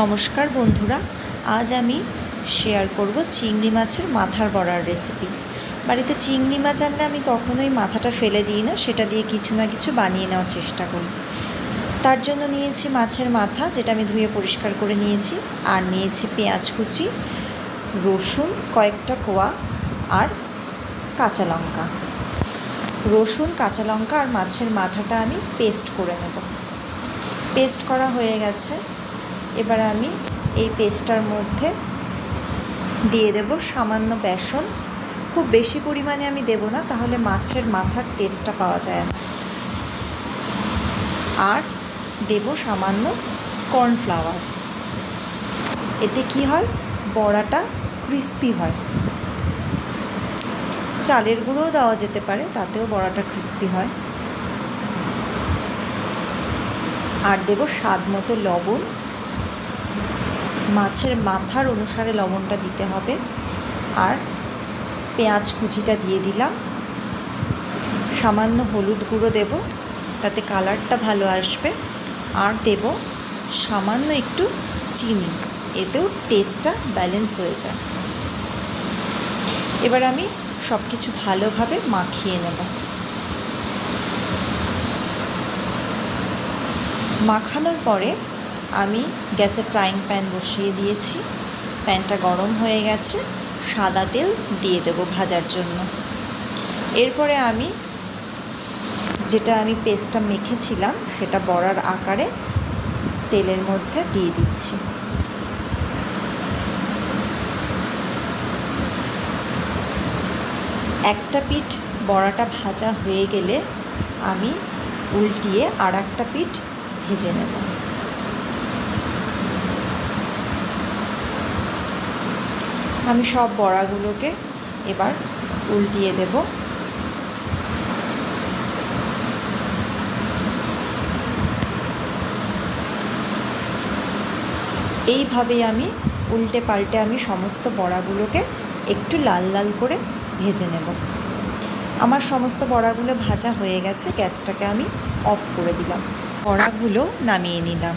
নমস্কার বন্ধুরা, আজ আমি শেয়ার করব চিংড়ি মাছের মাথার বড়ার রেসিপি বাড়িতে চিংড়ি মাছ আনলে আমি কখনোই মাথাটা ফেলে দিই না, সেটা দিয়ে কিছু না কিছু বানিয়ে নেওয়ার চেষ্টা করি। তার জন্য নিয়েছি মাছের মাথা, যেটা আমি ধুয়ে পরিষ্কার করে নিয়েছি, আর নিয়েছি পেঁয়াজ কুচি, রসুন, কয়েকটা কোয়া, আর কাঁচা লঙ্কা। রসুন, কাঁচা লঙ্কা, আর মাছের মাথাটা আমি পেস্ট করে নেব। পেস্ট করা হয়ে গেছে। এবার আমি এই পেস্টটার মধ্যে দিয়ে দেব সামান্য বেসন। খুব বেশি পরিমাণে আমি দেব না, তাহলে মাছের মাথার টেস্টটা পাওয়া যায় না। আর দেব সামান্য কর্নফ্লাওয়ার এতে কি হয়? বড়াটা ক্রিস্পি হয়। চালের গুঁড়োও দেওয়া যেতে পারে, তাতেও বড়াটা ক্রিস্পি হয়। আর দেব স্বাদ মতো লবণ। মাছের মাথার অনুসারে লবণটা দিতে হবে। আর পেঁয়াজ কুচিটা দিয়ে দিলাম। সামান্য হলুদ গুঁড়ো দেব, তাতে কালারটা ভালো আসবে। আর দেব সামান্য একটু চিনি, এতেও টেস্টটা ব্যালেন্স হয়ে যায়। এবার আমি সব কিছু ভালোভাবে মাখিয়ে নেব। মাখানোর পরে আমি গ্যাসে ফ্রাইং প্যান বসিয়ে দিয়েছি। প্যানটা গরম হয়ে গেছে। সাদা তেল দিয়ে দেবো ভাজার জন্য। এরপরে আমি যেটা আমি পেস্টটা মেখেছিলাম, সেটা বড়ার আকারে তেলের মধ্যে দিয়ে দিচ্ছি। একটা পিঠ বড়াটা ভাজা হয়ে গেলে আমি উল্টিয়ে আর একটা পিঠ ভেজে নেব। আমি সব বড়াগুলোকে এবার উল্টিয়ে দেব। এইভাবেই আমি উল্টে পাল্টে আমি সমস্ত বড়াগুলোকে একটু লাল লাল করে ভেজে নেব। আমার সমস্ত বড়াগুলো ভাজা হয়ে গেছে, গ্যাসটাকে আমি অফ করে দিলাম। বড়াগুলো নামিয়ে নিলাম।